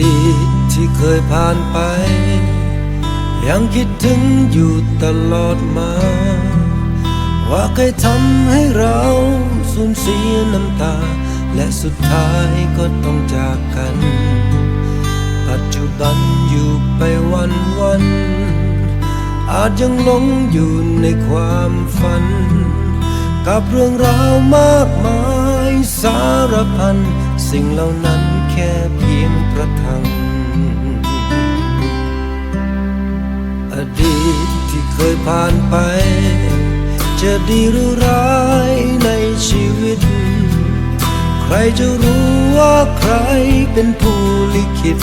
ดีตที่เคยผ่านไป ยังคิดถึงอยู่ตลอดมา ว่าเคยทำให้เราสูญเสียน้ำตา และสุดท้ายก็ต้องจากกัน ปัจจุบันอยู่ไปวันวัน อาจยังหลงอยู่ในความฝัน กับเรื่องราวมากมายสารพันสิ่งเหล่านั้นแค่ ยงประทัง อดีตที่เคยผ่านไป จะดีหรือร้ายในชีวิต ใครจะรู้ว่าใครเป็นผู้ลิขิต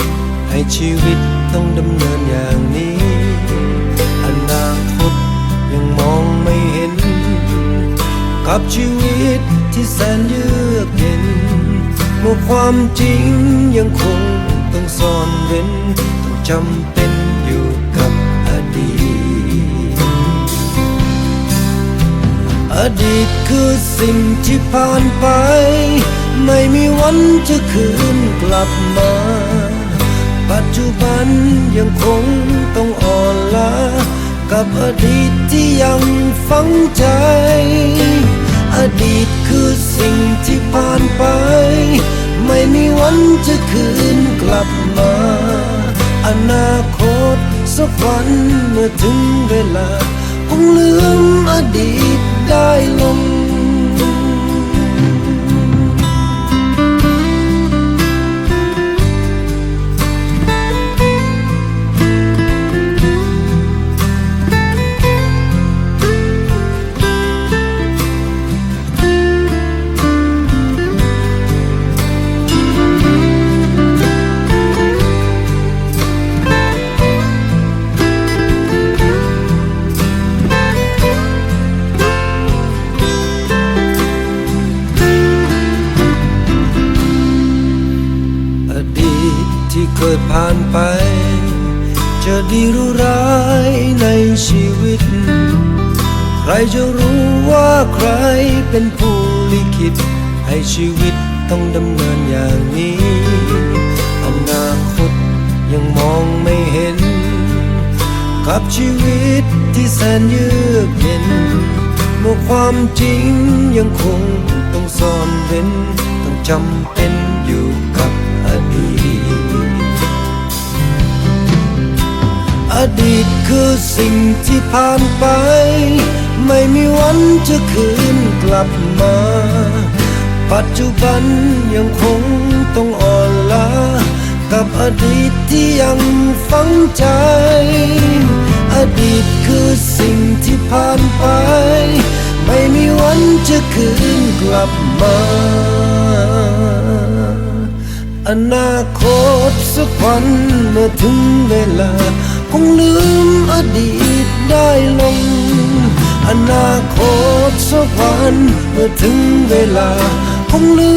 ให้ชีวิตต้องดำเนินอย่างนี้ อนาคตยังมองไม่เห็น กับชีวิตที่แสนเยือกเย็น เมื่อความจริงยังคงต้องซ่อนเร้นต้องจำเป็นอยู่กับอดีต อดีตคือสิ่งที่ผ่านไป ไม่มีวันจะคืนกลับมา ปัจจุบันยังคงต้องอ่อนล้ากับอดีตที่ยังฝังใจ อดีตคือสิ่งที่ผ่านไป วันเมื่อถึงเวลา คงลืมอดีตได้ลง เคยผ่านไป จะดีหรือร้ายในชีวิต ใครจะรู้ว่าใครเป็นผู้ลิขิต ให้ชีวิตต้องดำเนินอย่างนี้อนาคตยังมองไม่เห็น กับชีวิตที่แสนเยือกเย็นเมื่อความจริงยังคงต้องซ่อนเร้นต้องจำเป็น อดีตคือสิ่งที่ผ่านไป ไม่มีวันจะคืนกลับมา ปัจจุบันยังคงต้องอ่อนล้ากับอดีตที่ยังฝังใจ อดีตคือสิ่งที่ผ่านไป ไม่มีวันจะคืนกลับมา อนาคตสักวันเมื่อถึงเวลา คงลืมอดีตได้ลง อนาคตสักวันเมื่อถึงเวลา คงลื